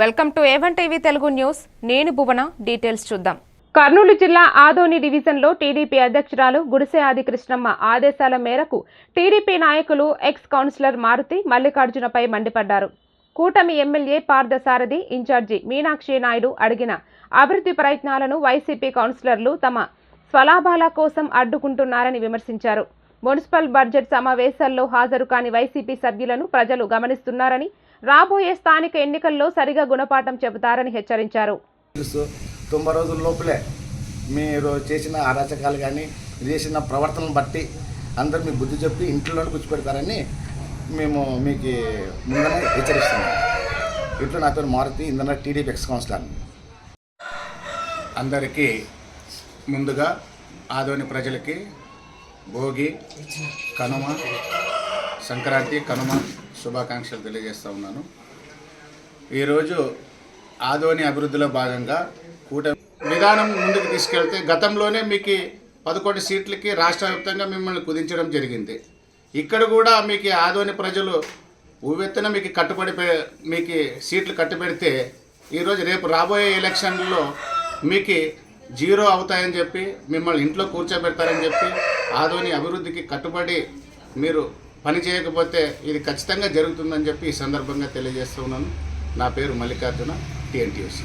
Welcome to A one TV Telugu news. నేను Bhuvana details చూద్దాం. కర్నూలు జిల్లా ఆదోని డివిజన్లో టీడీపీ అధ్యక్షురాలు గుడిసె ఆది కృష్ణమ్మ ఆదేశాల మేరకు టీడీపీ నాయకులు ఎక్స్ కౌన్సిలర్ మారుతి మల్లికార్జునపై మండిపడ్డారు. కూటమి ఎమ్మెల్యే పార్థసారథి ఇన్ఛార్జి మీనాక్షి నాయుడు అడిగిన అభివృద్ధి ప్రయత్నాలను వైసీపీ కౌన్సిలర్లు తమ స్వలాభాల కోసం అడ్డుకుంటున్నారని విమర్శించారు. మున్సిపల్ బడ్జెట్ సమావేశాల్లో హాజరు కాని వైసీపీ సభ్యులను ప్రజలు గమనిస్తున్నారని రాబోయే స్థానిక ఎన్నికల్లో సరిగా గుణపాఠం చెబుతారని హెచ్చరించారు. తెలుసు తొంభై రోజుల లోపలే మీరు చేసిన అరాచకాలు కానీ చేసిన ప్రవర్తనను బట్టి అందరు మీ బుద్ధి చెప్పి ఇంట్లోనే కూర్చోపెడతారని మేము మీకు ముందనే హెచ్చరిస్తున్నాం. ఇట్లా నా పేరు మారుతి ఇందన టీడీపీ ఎక్స్ కౌన్సిలర్. అందరికీ ముందుగా ఆదోని ప్రజలకి భోగి కనుమ సంక్రాంతి కనుమ శుభాకాంక్షలు తెలియజేస్తూ ఉన్నాను. ఈరోజు ఆదోని అభివృద్ధిలో భాగంగా కూటమి విధానం ముందుకు తీసుకెళ్తే గతంలోనే మీకు పదకొండు సీట్లకి రాష్ట్ర వ్యాప్తంగా మిమ్మల్ని కుదించడం జరిగింది. ఇక్కడ కూడా మీకు ఆదోని ప్రజలు ఉవ్వెత్తున మీకు కట్టుబడి పె- మీకు సీట్లు కట్టుబెడితే ఈరోజు రేపు రాబోయే ఎలక్షన్లలో మీకు జీరో అవుతాయని చెప్పి మిమ్మల్ని ఇంట్లో కూర్చోబెడతారని చెప్పి ఆదోని అభివృద్ధికి కట్టుబడి మీరు పని చేయకపోతే ఇది ఖచ్చితంగా జరుగుతుందని చెప్పి ఈ సందర్భంగా తెలియజేస్తున్నాను నా పేరు మల్లికార్జున టీఎన్టీఎస్సీ